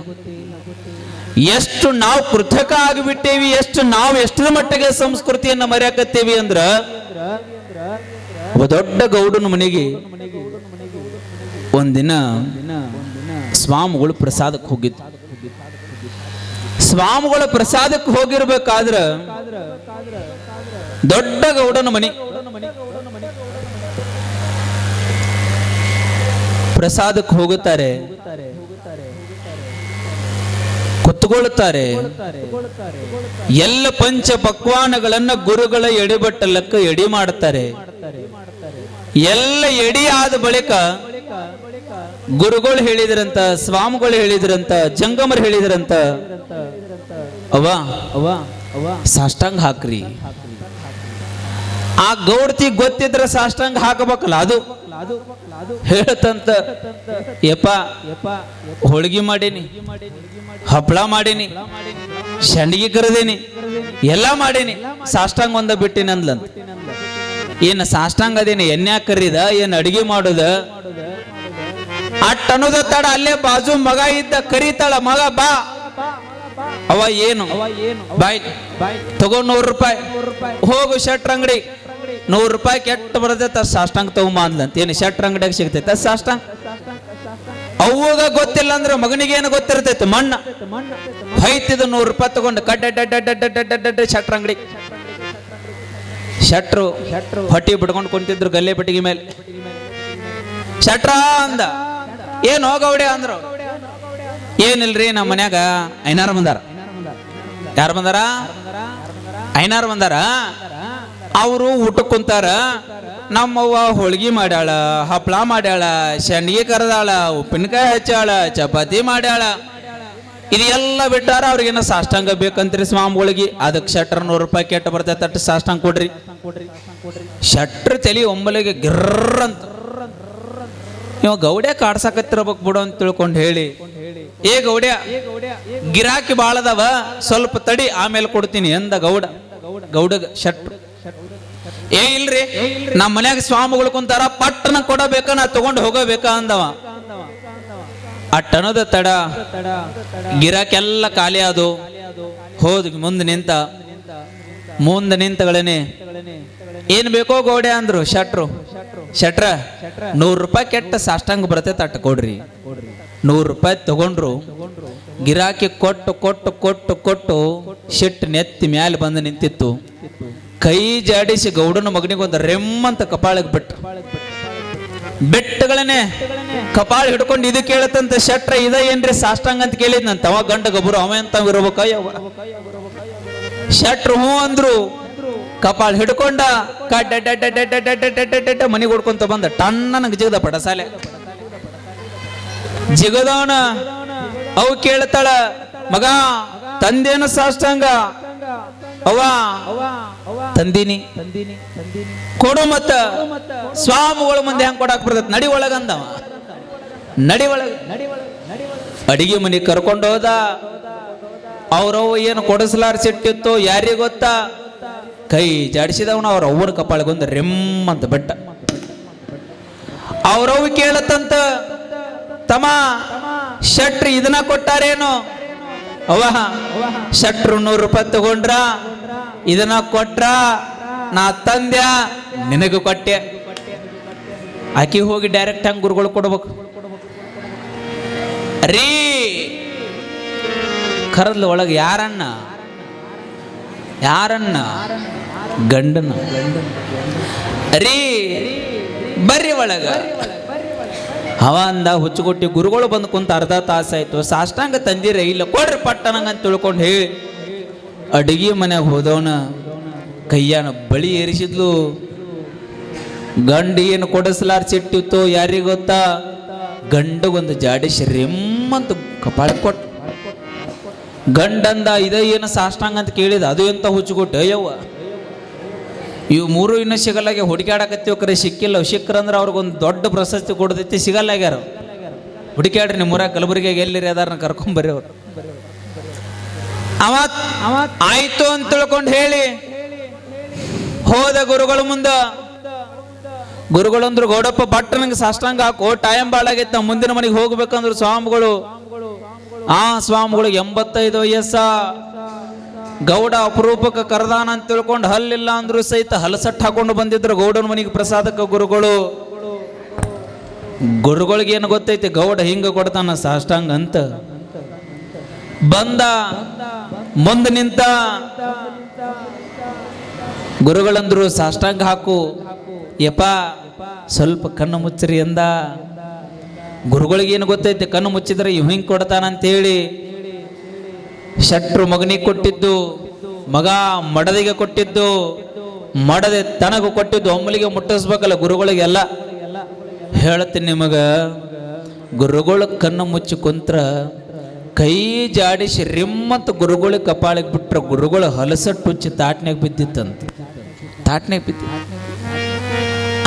ಎಷ್ಟು ನಾವು ಕೃತಕ ಆಗಿಬಿಟ್ಟೇವಿ, ಎಷ್ಟು ನಾವು ಎಷ್ಟರ ಮಟ್ಟಿಗೆ ಸಂಸ್ಕೃತಿಯನ್ನ ಮರೆಯಾಕತ್ತೇವಿ ಅಂದ್ರ ದೊಡ್ಡ ಗೌಡನ ಮನೆಗೆ ಒಂದಿನ ಸ್ವಾಮಿಗಳು ಪ್ರಸಾದಕ್ಕೆ ಹೋಗಿದ್ದು ಸ್ವಾಮಿಗಳ ಪ್ರಸಾದಕ್ಕೆ ಹೋಗಿರ್ಬೇಕಾದ್ರ ದೊಡ್ಡ ಗೌಡನ ಮನಿ. ಪ್ರಸಾದಕ್ಕೆ ಹೋಗುತ್ತಾರೆ. ಕುತ್ಕೊಳ್ತಾರೆ. ಎಲ್ಲ ಪಂಚ ಪಕ್ವಾನಗಳನ್ನ ಗುರುಗಳ ಎಡಿಬಟ್ಟಲಕ್ಕ ಎಡಿ ಮಾಡ್ತಾರೆ. ಎಲ್ಲ ಎಡಿ ಆದ ಬಳಿಕ ಗುರುಗಳು ಹೇಳಿದ್ರಂತ, ಸ್ವಾಮಿಗಳು ಹೇಳಿದ್ರಂತ, ಜಂಗಮರು ಹೇಳಿದ್ರಂತ ಅವ ಅವ ಅವ ಸಾಷ್ಟಾಂಗ ಹಾಕ್ರಿ. ಆ ಗೌಡ್ತಿ ಗೊತ್ತಿದ್ರೆ ಸಾಷ್ಟಾಂಗ ಹಾಕಬೇಕಲ್ಲ, ಅದು. ಹೇಳ್ತಂತ, ಯಪ್ಪ, ಹೋಳಿಗೆ ಮಾಡೀನಿ ಹಪ್ಪಳ ಮಾಡೀನಿ ಶಂಡಿಗೆ ಕರೆದೇನಿ, ಎಲ್ಲ ಮಾಡೀನಿ, ಸಾಷ್ಟಾಂಗ ಒಂದ ಬಿಟ್ಟಿನ ಅಂದ್ಲಂತ. ಏನು ಸಾಷ್ಟಾಂಗ ಅದೇನಿ ಎಣ್ಣೆ ಕರೀದ ಏನ್ ಅಡಿಗೆ ಮಾಡುದ? ಅಟ್ ಅನ್ನೋದ ತಡ ಅಲ್ಲೇ ಬಾಜು ಮಗ ಇದ್ದ ಕರೀತಾಳ, ಮಗ ಬಾ ಅವ ಏನು? ಬಾಯ್, ತಗೋ ನೂರು ರೂಪಾಯಿ. ಹೋಗು ಶೆಟ್ರ್ ಅಂಗಡಿ. ನೂರು ರೂಪಾಯಿ ಕೆಟ್ಟ ಬರ್ತೈತ ಸಾಷ್ಟಾಂಗ ತಗೊಂಬ ಅಂದ್ಲಂತ. ಏನು ಶೆಟ್ರ್ ಅಂಗಡಿಯಾಗ ಸಿಗ್ತೈತ ಸಾಷ್ಟಾಂಗ? ಅವಾಗ ಗೊತ್ತಿಲ್ಲ ಅಂದ್ರೆ ಮಗನಿಗೆ ಏನು ಗೊತ್ತಿರ್ತೈತೆ? ಮಣ್ಣ. ಹೊಯ್ತಿದ ನೂರು ರೂಪಾಯಿ ತಗೊಂಡು ಕಡ್ಡ ಶೆಟ್ರ್ ಅಂಗಡಿ. ಶೆಟ್ರು ಹೊಟ್ಟಿ ಬಿಡ್ಕೊಂಡು ಕುಂತಿದ್ರು ಗಲ್ಲೆ ಪಟ್ಟಿಗೆ ಮೇಲೆ. ಶೆಟ್ರ ಅಂದ. ಏನು ಹೋಗವಡೆ ಅಂದ್ರು ಏನಿಲ್ರಿ ನಮ್ಮ ಮನ್ಯಾಗ? ಐನಾರ ಬಂದಾರ ಯಾರು ಬಂದಾರ ಐನಾರು ಬಂದಾರ ಅವರು ಊಟಕ್ಕೆ ಕುಂತಾರ. ನಮ್ಮವ್ವ ಹೋಳ್ಗಿ ಮಾಡ್ಯಾಳ, ಹಪ್ಳ ಮಾಡ್ಯಾಳ ಶಂಡಿಗೆ ಕರೆದಾಳ, ಉಪ್ಪಿನಕಾಯಿ ಹಚ್ಚಾಳ ಚಪಾತಿ ಮಾಡ್ಯಾಳ. ಇದೆಲ್ಲ ಬಿಟ್ಟಾರ ಅವ್ರಿಗೇನ ಸಾಷ್ಟಾಂಗ ಬೇಕಂತ್ರಿ ಸ್ವಾಮಿಗಳಿಗೆ. ಅದಕ್ಕೆ ಶಟ್ರ್ ನೂರು ರೂಪಾಯಿ ಕೆಟ್ಟ ಬರ್ತೈತೆ ಅಟ್ಟು ಸಾಷ್ಟಾಂಗ ಕೊಡ್ರಿ. ಶಟ್ರ್ ತಲಿ ಒಮ್ಮಲಿಗೆ ಗಿರ್ರ ಅಂತ. ಇವ ಗೌಡ್ಯ ಕಾಡ್ಸಾಕತ್ತಿರ್ಬೇಕು ಬಿಡು ಅಂತ ತಿಳ್ಕೊಂಡು ಹೇಳಿ. ಏ ಗೌಡ್ಯ, ಗಿರಾಕಿ ಬಾಳದವ, ಸ್ವಲ್ಪ ತಡಿ, ಆಮೇಲೆ ಕೊಡ್ತೀನಿ ಎಂದ ಗೌಡ. ಗೌಡಗ, ಶಟ್. ಏ ಇಲ್ರಿ, ನಮ್ಮ ಮನ್ಯಾಗ ಸ್ವಾಮಿಗಳು ಕುಂತಾರ ಪಟ್ಟನ ಕೊಡಬೇಕ ನಾ ತಗೊಂಡು ಹೋಗಬೇಕ ಅಂದವ. ಅಟ್ಟನದ ತಡ ಗಿರಾಕೆಲ್ಲ ಖಾಲಿ ಅದು ಹೋದ್ ಮುಂದೆ ನಿಂತ, ಮುಂದೆ ನಿಂತಗಳೇನೆ ಏನ್ ಬೇಕೋ ಗೋಡೆ ಅಂದ್ರು, ಶಟ್ರು. ಶಟ್ರ, ನೂರು ರೂಪಾಯಿ ಕೆಟ್ಟ ಸಾಷ್ಟಾಂಗ ಬರ್ತೈತೆ ತಟ್ಟ ಕೊಡ್ರಿ. ನೂರು ರೂಪಾಯಿ ತಗೊಂಡ್ರು, ಗಿರಾಕಿ ಕೊಟ್ಟು ಕೊಟ್ಟು ಕೊಟ್ಟು ಕೊಟ್ಟು ಶಿಟ್ ನೆತ್ತಿ ಮ್ಯಾಲೆ ಬಂದು ನಿಂತಿತ್ತು. ಕೈ ಜಾಡಿಸಿ ಗೌಡನ ಮಗನಿಗೆ ಒಂದು ರೆಮ್ಮಂತ ಕಪಾಳಕ್ಕೆ ಬಿಟ್ಟು. ಬೆಟ್ಟಗಳನ್ನೇ ಕಪಾಳ ಹಿಡ್ಕೊಂಡು ಇದು ಕೇಳತ್ತಂತ ಶಟ್ರ ಇದ ಏನ್ರಿ ಸಾಷ್ಟಾಂಗ ಅಂತ ಕೇಳಿದ್ನಂತ ಅವ ಗಂಡ ಗಬ್ಬರು ಅವ ಅಂತ ಇರ್ಬೇಕ ಶಟ್ರು ಹ್ಞೂ ಅಂದ್ರು ಕಪಾಳ ಹಿಡ್ಕೊಂಡ ಮನೆಗೆ ಹೊಡ್ಕೊಂತ ಬಂದ ಟನ್ನ ಜಿಗದ ಪಡಸಾಲೆ ಜಿಗದವನ ಅವು ಕೇಳ್ತಾಳ ಮಗ ತಂದೇನು ಸಾಷ್ಟಾಂಗ ಅವ್ವ ತಂದೀನಿ ಕೊಡು ಮತ್ತ ಸ್ವಾಮಿಗಳ ಮುಂದೆ ಹೆಂಗ್ ಕೊಡಾಕ್ ಬರ್ತೈತಿ ನಡಿ ಒಳಗಂದವ ನಡಿ ಒಳಗ ಅಡಿಗೆ ಮನೆ ಕರ್ಕೊಂಡು ಹೋದ ಅವ್ರವ್ವ ಏನು ಕೊಡಿಸ್ಲಾರ ಸಿಟ್ಟಿತ್ತು ಯಾರಿಗ ಗೊತ್ತಾ ಕೈ ಜಾಡಿಸಿದವನು, ಅವ್ರ ಕಪಾಳಿಗೆ ಒಂದು ರೆಮ್ ಅಂತ ಬೆಟ್ಟ. ಅವ್ರವ್ ಕೇಳತ್ತಂತ, ತಮ್ಮ, ಶಟ್ರಿ ಇದನ್ನ ಕೊಟ್ಟಾರೇನು? ಅವ ಶಟ್ರು ನೂರು ರೂಪಾಯಿ ತಗೊಂಡ್ರ, ಇದನ್ನ ಕೊಟ್ರ, ನಾ ತಂದ್ಯ, ನಿನಗೆ ಕೊಟ್ಟೆ. ಆಕಿ ಹೋಗಿ ಡೈರೆಕ್ಟ್ ಹಂಗೆ ಗುರುಗಳು ಕೊಡ್ಬೇಕು. ರೀ, ಕರದ್ಲ ಒಳಗೆ ಯಾರನ್ನ ಯಾರನ್ನ? ಗಂಡನ. ರೀ, ಬರ್ರಿ ಒಳಗ. ಅವ ಅಂದ, ಹುಚ್ಚುಗುಟ್ಟಿ ಗುರುಗಳು ಬಂದು ಕುಂತ ಅರ್ಧ ತಾಸಾಯ್ತು ಸಾಷ್ಟಾಂಗ ತಂದಿರ, ಇಲ್ಲ ಕೊಡ್ರಿ ಪಟ್ಟಣಂಗ ಅಂತ ತಿಳ್ಕೊಂಡು ಹೇಳಿ. ಅಡಿಗೆ ಮನೆಗೆ ಹೋದವನ ಕೈಯಾನ ಬಳಿ ಏರಿಸಿದ್ಲು. ಗಂಡ ಏನು ಕೊಡಿಸ್ಲಾರ ಸಿಟ್ಟಿತ್ತು, ಯಾರಿಗೆ ಗೊತ್ತಾ? ಗಂಡಗೊಂದು ಜಾಡಿಸಿ ರೆಮ್ಮಂತ ಕಪಾಳ ಕೊಟ್ಟ. ಗಂಡಂದ ಇದೇ ಏನು ಸಾಷ್ಟಾಂಗ ಅಂತ ಕೇಳಿದ, ಅದು ಎಂತ ಹುಚ್ಚುಕೊಟ್ಟು? ಅಯ್ಯವ್ವ. ಇವು ಮೂರು ಇನ್ನೂ ಸಿಗಲ್ಲಾಗೆ ಹುಡುಕಾಡಕತ್ತೀವಿ ಕರೆ, ಸಿಕ್ಕಿಲ್ಲ. ಸಿಕ್ಕರ ಅಂದ್ರೆ ಅವ್ರಿಗೊಂದು ದೊಡ್ಡ ಪ್ರಶಸ್ತಿ ಕೊಡ್ತೈತಿ ಸಿಗಲ್ಲಾಗ್ಯಾರ ಹುಡುಕ್ಯಾಡ್ರಿ ನಿಮ್ಮ ಊರಾಗ ಕಲಬುರಗಿಯಾಗ ಎಲ್ಲಿರಿ ಅದಾರನ್ನ ಕರ್ಕೊಂಬರ್ರಿ ಅವ್ರು. ಅವತ್ ಆಯ್ತು ಅಂತ ತಿಳ್ಕೊಂಡು ಹೇಳಿ, ಹೋದ ಗುರುಗಳ ಮುಂದ. ಗುರುಗಳಂದ್ರು, ಗೌಡಪ್ಪ ಭಟ್ ನಂಗೆ ಸಾಷ್ಟಾಂಗ ಹಾಕು, ಟೈಮ್ ಬಾಳಾಗೈತೆ ಮುಂದಿನ ಮನೆಗೆ ಹೋಗ್ಬೇಕಂದ್ರು ಸ್ವಾಮಿಗಳು ಆ ಸ್ವಾಮಿಗಳು ಎಂಬತ್ತೈದು ವಯಸ್ಸ. ಗೌಡ ಅಪರೂಪಕ್ಕೆ ಕರದಾನ ಅಂತ ತಿಳ್ಕೊಂಡು ಹಲ್ಲಿಲ್ಲ ಅಂದ್ರು ಸಹಿತ ಹಲಸಟ್ಟು ಹಾಕೊಂಡು ಬಂದಿದ್ರು ಗೌಡನ ಮನೆಗೆ ಪ್ರಸಾದಕ್ಕೆ ಗುರುಗಳು. ಗುರುಗಳಿಗೆ ಏನು ಗೊತ್ತೈತಿ? ಗೌಡ ಹಿಂಗ ಕೊಡ್ತಾನ ಸಾಷ್ಟಾಂಗ ಅಂತ. ಬಂದ, ಮುಂದೆ ನಿಂತ. ಗುರುಗಳಂದ್ರು ಸಾಷ್ಟಾಂಗ ಹಾಕು. ಯಪ್ಪ, ಸ್ವಲ್ಪ ಕಣ್ಣು ಮುಚ್ಚರಿ ಎಂದ. ಗುರುಗಳಿಗೆ ಏನು ಗೊತ್ತೈತಿ? ಕಣ್ಣು ಮುಚ್ಚಿದ್ರೆ ಇವ್ ಹಿಂಗ್ ಕೊಡ್ತಾನಂತೇಳಿ ಶಟ್ರು ಮಗನಿಗೆ ಕೊಟ್ಟಿದ್ದು, ಮಗ ಮಡದಿಗೆ ಕೊಟ್ಟಿದ್ದು, ಮಡದೆ ತನಗೂ ಕೊಟ್ಟಿದ್ದು, ಒಮ್ಮಲಿಗೆ ಮುಟ್ಟಿಸ್ಬೇಕಲ್ಲ ಗುರುಗಳಿಗೆಲ್ಲ. ಹೇಳ್ತೀನಿ ನಿಮಗ, ಗುರುಗಳು ಕಣ್ಣು ಮುಚ್ಚಿ ಕುಂತ್ರ ಕೈ ಜಾಡಿಸಿ ಶ್ರೀಮಂತ ಗುರುಗಳು ಕಪಾಳಿಗೆ ಬಿಟ್ರ ಗುರುಗಳು ಹಲಸಟ್ಟುಚ್ಚಿ ತಾಟ್ನಾಗ ಬಿದ್ದಿತ್ತಂತ. ತಾಟ್ನಾಗ ಬಿದ್ದಿತ್ತು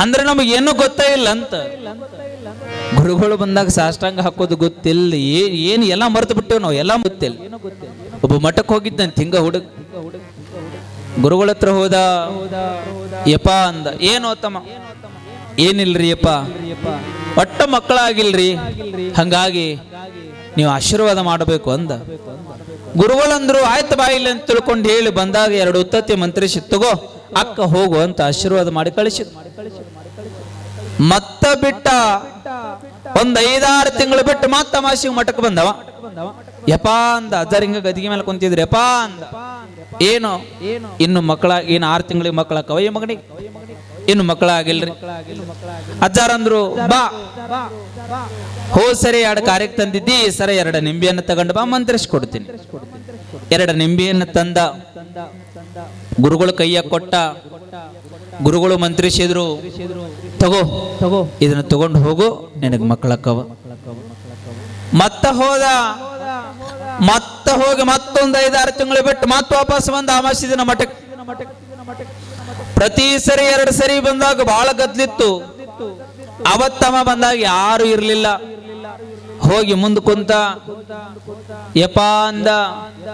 ಅಂದ್ರೆ ನಮಗೇನು ಗೊತ್ತೇ ಇಲ್ಲ ಅಂತ ಗುರುಗಳು ಬಂದಾಗ ಸಾಷ್ಟಾಂಗ ಹಾಕೋದು ಗೊತ್ತಿಲ್ಲ. ಏನ್ ಏನು ಎಲ್ಲ ಮರೆತು ಬಿಟ್ಟೇವ್ ನಾವು, ಎಲ್ಲ ಗೊತ್ತಿಲ್ಲ. ಒಬ್ಬ ಮಠಕ್ಕೆ ಹೋಗಿದ್ದಂತ ಹಿಂಗ ಹುಡುಗ. ಗುರುಗಳ ಹತ್ರ ಹೋದ, ಯಪ್ಪ ಅಂದ, ಏನು ತಮ್ಮ, ಏನಿಲ್ರಿ ಯಪ್ಪ? ಒಟ್ಟ ಮಕ್ಕಳಾಗಿಲ್ರಿ? ಹಂಗಾಗಿ ನೀವು ಆಶೀರ್ವಾದ ಮಾಡಬೇಕು ಅಂದ. ಗುರುಗಳಂದ್ರು, ಆಯ್ತು ಬಾಯಿಲ್ಲ ಅಂತ ತಿಳ್ಕೊಂಡು ಹೇಳಿ ಬಂದಾಗ ಎರಡು ಉತ್ತತ್ತಿ ಮಂತ್ರಿಸಿ, ತಗೋ, ಅಕ್ಕ ಹೋಗು ಅಂತ ಆಶೀರ್ವಾದ ಮಾಡಿ ಕಳಿಸಿದ್ ಮತ್ತ ಬಿಟ್ಟ ಒಂದ್ ಐದಾರು ತಿಂಗಳು ಬಿಟ್ಟು ಮಾತ್ರ ಮಾಸಿಗೆ ಮಠಕ್ಕೆ ಬಂದವ. ಯಪ್ಪ ಅಂದ ಅಜ್ಜರಿಂಗ ಗದಿಗೆ ಮೇಲೆ ಕುಂತಿದ್ರೆ, ಯಪ್ಪ ಅಂದ. ಏನು? ಇನ್ನು ಮಕ್ಕಳ ಏನು ಆರು ತಿಂಗಳಿಗೆ ಮಕ್ಕಳ ಕವಯ ಮಗನಿಗೆ. ಇನ್ನು ಮಕ್ಕಳಾಗಿಲ್ರಿ. ಅಜ್ಜಾರಂದ್ರು ಬಾ. ಹೋ ಸರಿ, ಎರಡು ಕಾರ್ಯಕ್ಕೆ ತಂದಿದ್ದಿ ಸರ ಎರಡು ನಿಂಬೆಯನ್ನು ತಗೊಂಡು ಬಾ ಕೊಡ್ತೀನಿ. ಎರಡು ನಿಂಬೆಯನ್ನು ತಂದ, ಗುರುಗಳು ಕೈಯ ಕೊಟ್ಟ ಗುರುಗಳು ಮಂತ್ರಿಸಿದ್ರು ತಗೋ ತಗೋ. ಇದನ್ನ ತಗೊಂಡು ಹೋಗು ನಿನಗೆ ಮಕ್ಕಳಕ್ಕವ ಮತ್ತ ಹೋದ ಮತ್ತ ಹೋಗಿ ಮತ್ತೊಂದು ಐದಾರು ತಿಂಗಳು ಬಿಟ್ಟು ಮತ್ತೆ ವಾಪಸ್ ಬಂದ ಅಮಾಸಿ ದಿನ ಮಠಕ್ಕೆ ಪ್ರತಿ ಸರಿ ಎರಡು ಸರಿ ಬಂದಾಗ ಬಹಳ ಗದ್ಲಿತ್ತು. ಅವತ್ತಮ ಬಂದಾಗ ಯಾರು ಇರಲಿಲ್ಲ. ಹೋಗಿ ಮುಂದೆ ಕುಂತ ಯಪ್ಪ ಅಂದ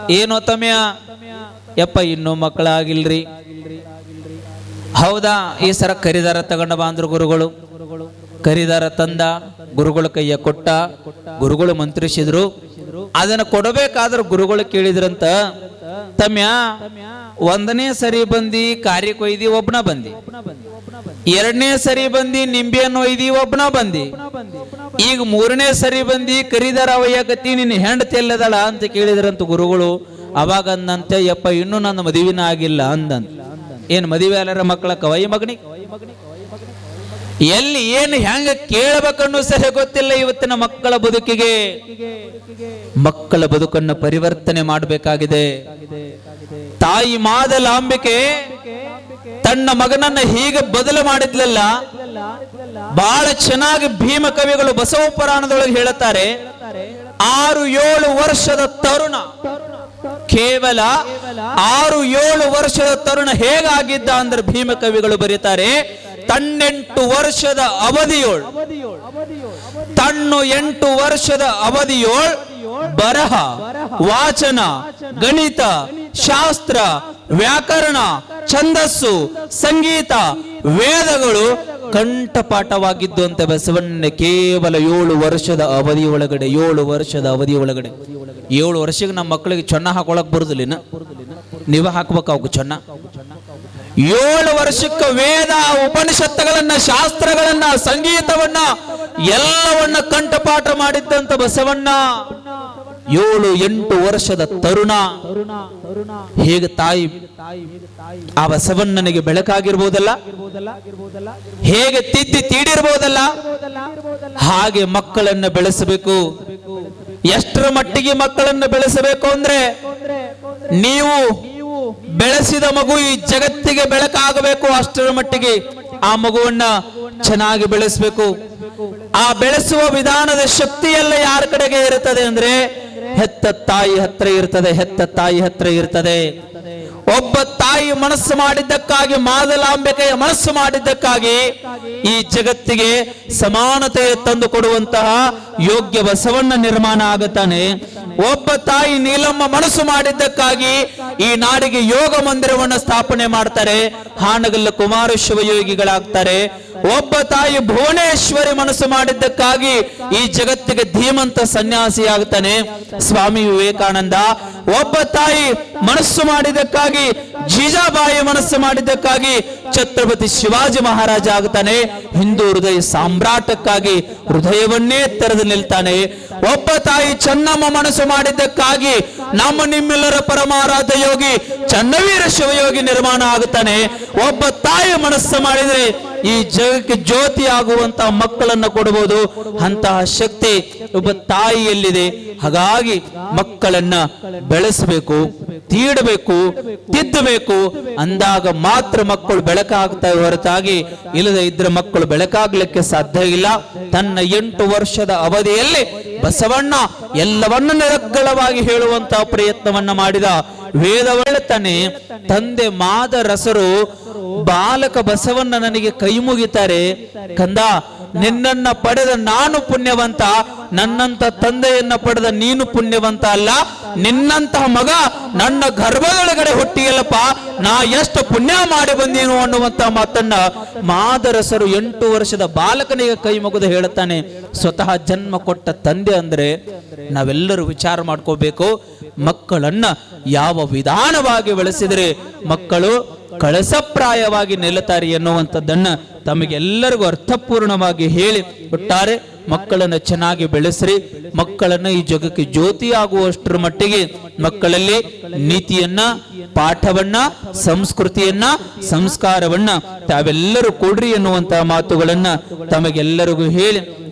ಏನೋ ತಮ್ಯ ಯಪ್ಪ ಇನ್ನೂ ಮಕ್ಕಳಾಗಿಲ್ರಿ. ಹೌದಾ? ಈ ಸರ ಕರಿದಾರ ತಗೊಂಡ ಬಾಂದ್ರು ಗುರುಗಳು. ಕರಿದಾರ ತಂದ, ಗುರುಗಳ ಕೈಯ ಕೊಟ್ಟ, ಗುರುಗಳು ಮಂತ್ರಿಸಿದ್ರು. ಅದನ್ನ ಕೊಡಬೇಕಾದ್ರೆ ಗುರುಗಳು ಕೇಳಿದ್ರಂತ, ತಮ್ಯ, ಒಂದನೇ ಸರಿ ಬಂದಿ ಕಾರ್ಯ ಕೊಯ್ದಿ ಒಬ್ನ ಬಂದಿ. ಎರಡನೇ ಸರಿ ಬಂದಿ ನಿಂಬೆಯನ್ನು ಒಯ್ದಿ ಒಬ್ನ ಬಂದಿ. ಈಗ ಮೂರನೇ ಸರಿ ಬಂದಿ ಕರಿದಾರ ಒಯ್ಯಕತ್ತಿ ನಿನ್ನ ಹೆಂಡತಿ ಎಲ್ಲದಳ ಅಂತ ಕೇಳಿದ್ರಂತ ಗುರುಗಳು. ಅವಾಗ ಅಂದಂತೆ, ಯಪ್ಪ, ಇನ್ನೂ ನನ್ನ ಮದುವಿನ ಆಗಿಲ್ಲ ಅಂದಂತ. ಏನ್ ಮದುವೆ ಅಲ್ಲರ ಮಕ್ಕಳ ಕವೈ ಮಗನಿ? ಎಲ್ಲಿ ಏನು ಹೆಂಗ ಕೇಳಬೇಕನ್ನು ಸಹ ಗೊತ್ತಿಲ್ಲ ಇವತ್ತಿನ ಮಕ್ಕಳ ಬದುಕಿಗೆ. ಮಕ್ಕಳ ಬದುಕನ್ನು ಪರಿವರ್ತನೆ ಮಾಡಬೇಕಾಗಿದೆ. ತಾಯಿ ಮಾದಲಾಂಬಿಕೆ ತನ್ನ ಮಗನನ್ನ ಹೀಗೆ ಬದಲು ಮಾಡಿದ್ಲಲ್ಲ ಬಹಳ ಚೆನ್ನಾಗಿ ಭೀಮ ಕವಿಗಳು ಬಸವ ಪುರಾಣದೊಳಗೆ ಹೇಳುತ್ತಾರೆ, ಆರು ಏಳು ವರ್ಷದ ತರುಣ ಕೇವಲ ಆರು ಏಳು ವರ್ಷದ ತರುಣ ಹೇಗಾಗಿದ್ದ ಅಂದ್ರೆ ಭೀಮ ಕವಿಗಳು ಬರೀತಾರೆ? ತನ್ನೆಂಟು ವರ್ಷದ ಅವಧಿಯೋಳ್. ತಣ್ಣು ಎಂಟು ವರ್ಷದ ಅವಧಿಯೋಳ್. ಬರಹ, ವಾಚನ, ಗಣಿತ, ಶಾಸ್ತ್ರ, ವ್ಯಾಕರಣ, ಛಂದಸ್ಸು, ಸಂಗೀತ, ವೇದಗಳು ಕಂಠಪಾಠವಾಗಿದ್ದು ಅಂತ ಬಸವಣ್ಣ ಕೇವಲ ಏಳು ವರ್ಷದ ಅವಧಿಯೊಳಗಡೆ, ಏಳು ವರ್ಷದ ಅವಧಿಯೊಳಗಡೆ. ಏಳು ವರ್ಷಕ್ಕೆ ನಮ್ಮ ಮಕ್ಕಳಿಗೆ ಚೊನ್ನ ಹಾಕೊಳಕ್ ಬರುದಿಲ್ಲ. ನೀವ ಹಾಕ್ಬೇಕು ಅವಕ್ಕೆ ಚೊನ್ನ. ಏಳು ವರ್ಷಕ್ಕೆ ವೇದ, ಉಪನಿಷತ್ತುಗಳನ್ನ, ಶಾಸ್ತ್ರಗಳನ್ನ, ಸಂಗೀತವನ್ನ, ಎಲ್ಲವನ್ನ ಕಂಠಪಾಠ ಮಾಡಿದ್ದಂತ ಬಸವಣ್ಣ. ಏಳು, ಎಂಟು ವರ್ಷದ ತರುಣ. ಹೇಗೆ ತಾಯಿ, ಆ ಬಸವಣ್ಣನಿಗೆ ಬೆಳಕಾಗಿರ್ಬೋದಲ್ಲ? ಹೇಗೆ ತಿದ್ದಿ ತೀಡಿರ್ಬೋದಲ್ಲ? ಹಾಗೆ ಮಕ್ಕಳನ್ನ ಬೆಳೆಸಬೇಕು. ಎಷ್ಟರ ಮಟ್ಟಿಗೆ ಮಕ್ಕಳನ್ನು ಬೆಳೆಸಬೇಕು ಅಂದ್ರೆ ನೀವು ಬೆಳೆಸಿದ ಮಗು ಈ ಜಗತ್ತಿಗೆ ಬೆಳಕಾಗಬೇಕು, ಅಷ್ಟರ ಮಟ್ಟಿಗೆ ಆ ಮಗುವನ್ನ ಚೆನ್ನಾಗಿ ಬೆಳೆಸಬೇಕು. ಆ ಬೆಳೆಸುವ ವಿಧಾನದ ಶಕ್ತಿ ಎಲ್ಲ ಯಾರ ಕಡೆಗೆ ಇರುತ್ತದೆ ಅಂದ್ರೆ ಹೆತ್ತ ತಾಯಿ ಹತ್ರ ಇರ್ತದೆ ಹೆತ್ತ ತಾಯಿ ಹತ್ರ ಇರ್ತದೆ. ಒಬ್ಬ ತಾಯಿ ಮನಸ್ಸು ಮಾಡಿದ್ದಕ್ಕಾಗಿ, ಮಾದಲಾಂಬಿಕೆಯ ಮನಸ್ಸು ಮಾಡಿದ್ದಕ್ಕಾಗಿ ಈ ಜಗತ್ತಿಗೆ ಸಮಾನತೆ ತಂದು ಕೊಡುವಂತಹ ಯೋಗ್ಯ ಬಸವಣ್ಣ ನಿರ್ಮಾಣ ಆಗುತ್ತಾನೆ. ಒಬ್ಬ ತಾಯಿ ನೀಲಮ್ಮ ಮನಸ್ಸು ಮಾಡಿದ್ದಕ್ಕಾಗಿ ಈ ನಾಡಿಗೆ ಯೋಗ ಮಂದಿರವನ್ನು ಸ್ಥಾಪನೆ ಮಾಡ್ತಾರೆ. ಹಾನಗಲ್ಲ ಕುಮಾರ ಶಿವಯೋಗಿಗಳಾಗ್ತಾರೆ. ಒಬ್ಬ ತಾಯಿ ಭುವನೇಶ್ವರಿ ಮನಸ್ಸು ಮಾಡಿದ್ದಕ್ಕಾಗಿ ಈ ಜಗತ್ತಿಗೆ ಧೀಮಂತ ಸನ್ಯಾಸಿಯಾಗ್ತಾನೆ ಸ್ವಾಮಿ ವಿವೇಕಾನಂದ. ಒಬ್ಬ ತಾಯಿ ಮನಸ್ಸು ಮಾಡಿದ್ದಕ್ಕಾಗಿ, ಜೀಜಾಬಾಯಿ ಮನಸ್ಸು ಮಾಡಿದ್ದಕ್ಕಾಗಿ ಛತ್ರಪತಿ ಶಿವಾಜಿ ಮಹಾರಾಜ ಆಗ್ತಾನೆ. ಹಿಂದೂ ಹೃದಯ ಸಾಮ್ರಾಟಕ್ಕಾಗಿ ಹೃದಯವನ್ನೇ ತೆರೆದು ನಿಲ್ತಾನೆ. ಒಬ್ಬ ತಾಯಿ ಚೆನ್ನಮ್ಮ ಮನಸ್ಸು ಮಾಡಿದ್ದಕ್ಕಾಗಿ ನಮ್ಮ ನಿಮ್ಮೆಲ್ಲರ ಪರಮಾರಾಧ ಯೋಗಿ ಚನ್ನವೀರ ಶಿವಯೋಗಿ ನಿರ್ಮಾಣ ಆಗುತ್ತಾನೆ ಒಬ್ಬ ತಾಯಿ ಮನಸ್ಸು ಮಾಡಿದ್ರೆ ಈ ಜಗಕ್ಕೆ ಜ್ಯೋತಿ ಆಗುವಂತಹ ಮಕ್ಕಳನ್ನ ಕೊಡಬಹುದು. ಅಂತಹ ಶಕ್ತಿ ಒಬ್ಬ ತಾಯಿಯಲ್ಲಿದೆ. ಹಾಗಾಗಿ ಮಕ್ಕಳನ್ನ ಬೆಳೆಸಬೇಕು, ತೀಡಬೇಕು, ತಿದ್ದಬೇಕು. ಅಂದಾಗ ಮಾತ್ರ ಮಕ್ಕಳು ಬೆಳಕಾಗ್ತವೆ ಹೊರತಾಗಿ ಇಲ್ಲದೆ ಇದ್ರೆ ಮಕ್ಕಳು ಬೆಳಕಾಗ್ಲಿಕ್ಕೆ ಸಾಧ್ಯ ಇಲ್ಲ. ತನ್ನ ಎಂಟು ವರ್ಷದ ಅವಧಿಯಲ್ಲಿ ಬಸವಣ್ಣ ಎಲ್ಲವನ್ನ ನಿರರ್ಗಳವಾಗಿ ಹೇಳುವಂತಹ ಪ್ರಯತ್ನವನ್ನ ಮಾಡಿದ. ವೇದವಳ್ತಾನೆ ತಂದೆ ಮಾದರಸರು ಬಾಲಕ ಬಸವನ್ನ ನನಗೆ ಕೈ ಮುಗಿತಾರೆ. ಕಂದ, ನಿನ್ನನ್ನ ಪಡೆದ ನಾನು ಪುಣ್ಯವಂತ, ನನ್ನಂತ ತಂದೆಯನ್ನ ಪಡೆದ ನೀನು ಪುಣ್ಯವಂತ ಅಲ್ಲ. ನಿನ್ನಂತಹ ಮಗ ನನ್ನ ಗರ್ಭದೊಳಗಡೆ ಹುಟ್ಟಿಯಲ್ಲಪ್ಪ. ನಾ ಎಷ್ಟು ಪುಣ್ಯ ಮಾಡಿ ಬಂದೀನು ಅನ್ನುವಂತ ಮಾತನ್ನ ಮಾದರಸರು ಎಂಟು ವರ್ಷದ ಬಾಲಕನಿಗೆ ಕೈ ಮುಗಿದು ಹೇಳುತ್ತಾನೆ. ಸ್ವತಃ ಜನ್ಮ ಕೊಟ್ಟ ತಂದೆ ಅಂದ್ರೆ ನಾವೆಲ್ಲರೂ ವಿಚಾರ ಮಾಡ್ಕೋಬೇಕು. ಮಕ್ಕಳನ್ನ ಯಾವ ವಿಧಾನವಾಗಿ ಬೆಳೆಸಿದರೆ? ಮಕ್ಕಳು ಕಳಸಪ್ರಾಯವಾಗಿ ನಿಲ್ಲುತ್ತಾರೆ ಎನ್ನುವಂಥದ್ದನ್ನ ತಮಗೆಲ್ಲರಿಗೂ ಅರ್ಥಪೂರ್ಣವಾಗಿ ಹೇಳಿ ಒಟ್ಟಾರೆ ಮಕ್ಕಳನ್ನು ಚೆನ್ನಾಗಿ ಬೆಳೆಸ್ರಿ. ಮಕ್ಕಳನ್ನ ಈ ಜಗಕ್ಕೆ ಜ್ಯೋತಿ ಆಗುವಷ್ಟರ ಮಟ್ಟಿಗೆ ಮಕ್ಕಳಲ್ಲಿ ನೀತಿಯನ್ನ, ಪಾಠವನ್ನ, ಸಂಸ್ಕೃತಿಯನ್ನ, ಸಂಸ್ಕಾರವನ್ನ ತಾವೆಲ್ಲರೂ ಕೊಡ್ರಿ ಎನ್ನುವಂತಹ ಮಾತುಗಳನ್ನ ತಮಗೆಲ್ಲರಿಗೂ ಹೇಳಿ.